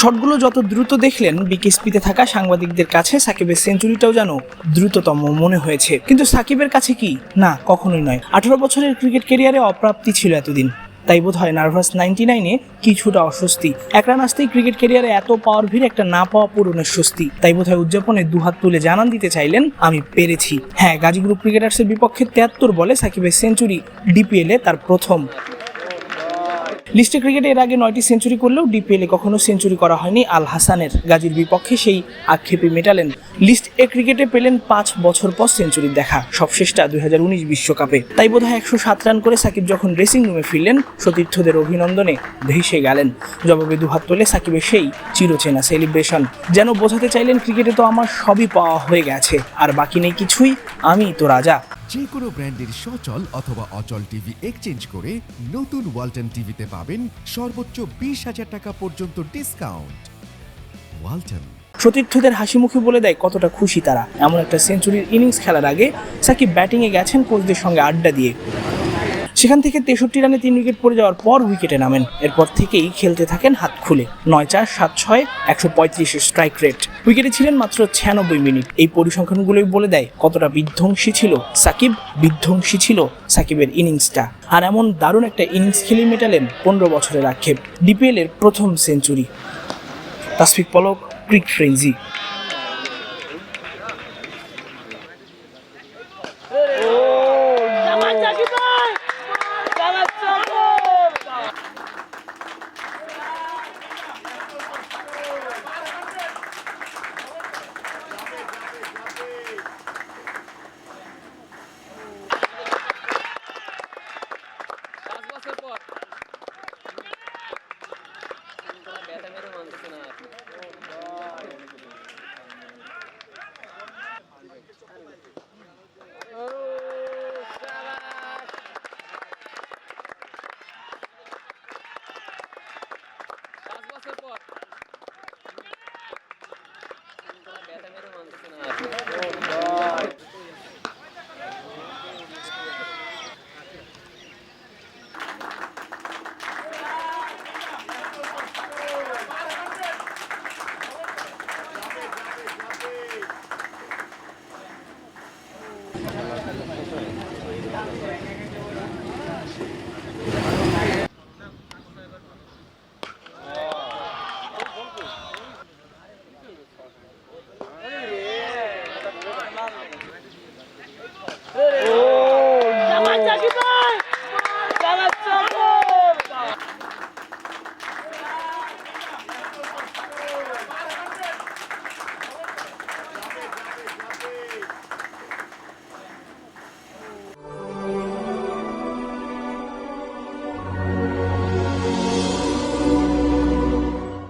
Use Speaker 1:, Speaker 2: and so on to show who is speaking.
Speaker 1: শটগুলো যত দ্রুত দেখলেন, বিকেএসপিতে থাকা সাংবাদিকদের কাছে সাকিবের সেঞ্চুরিটাও যেন দ্রুততম মনে হয়েছে। কিন্তু সাকিবের কাছে কি? না, কখনোই নয়। আঠারো বছরের ক্রিকেট ক্যারিয়ারে অপ্রাপ্তি ছিল এতদিন। তাই বোধ হয় নার্ভাস নাইনটি নাইনে কিছুটা অস্বস্তি। এক রান আসতেই ক্রিকেট ক্যারিয়ারে এত পাওয়ার ভিড় একটা না পাওয়া পূরণের স্বস্তি। তাই বোধ হয় উদযাপনে দুহাত তুলে জানান দিতে চাইলেন, আমি পেরেছি। হ্যাঁ গাজী গ্রুপ ক্রিকেটার্সের বিপক্ষে তেয়াত্তর বলে সাকিবের সেঞ্চুরি ডিপিএলে তার প্রথম। লিস্টে ক্রিকেটে এর আগে নয়টি সেঞ্চুরি করলেও ডিপিএলে কখনো সেঞ্চুরি করা হয়নি আল হাসানের। গাজীর বিপক্ষে সেই আক্ষেপে মেটালেন। লিস্ট এ ক্রিকেটে পেলেন পাঁচ বছর পর সেঞ্চুরির দেখা। সবশেষটা দুই বিশ্বকাপে। তাই বোধহয় একশো সাত রান করে সাকিব যখন ড্রেসিং রুমে ফিরলেন, সতীর্থদের অভিনন্দনে ভেসে গেলেন। জবাবে দুহাত তোলে সাকিবের সেই চিরচেনা সেলিব্রেশন যেন বোঝাতে চাইলেন, ক্রিকেটে তো আমার সবই পাওয়া হয়ে গেছে। আর বাকি নেই কিছুই, আমি তো রাজা।
Speaker 2: যে কোনো ব্র্যান্ডের সচল অথবা অচল টিভি এক্সচেঞ্জ করে নতুন ওয়ালটন টিভিতে পাবেন সর্বোচ্চ বিশ হাজার টাকা পর্যন্ত ডিসকাউন্ট ওয়ালটন
Speaker 1: সতীর্থদের হাসি মুখে বলে দেয় কতটা খুশি তারা। এমন একটা সেঞ্চুরির ইনিংস খেলার আগে সাকিব ব্যাটিংয়ে গেছেন কোচদের সঙ্গে আড্ডা দিয়ে। সেখান থেকে তেষট্টি রানে তিন উইকেট পড়ে যাওয়ার পর উইকেটে নামেন। এরপর থেকেই খেলতে থাকেন হাত খুলে। নয় চার, সাত ছয়, একশো পঁয়ত্রিশের স্ট্রাইক রেট উইকেটে ছিলেন মাত্র ছিয়ানব্বই মিনিট। এই পরিসংখ্যানগুলোই বলে দেয় কতটা বিধ্বংসী ছিল সাকিব, বিধ্বংসী ছিল সাকিবের ইনিংসটা। আর এমন দারুণ একটা ইনিংস খেলে মেটালেন পনেরো বছরের আক্ষেপ। ডিপিএল এর প্রথম century. Tasfiq Palak, cric frenzy.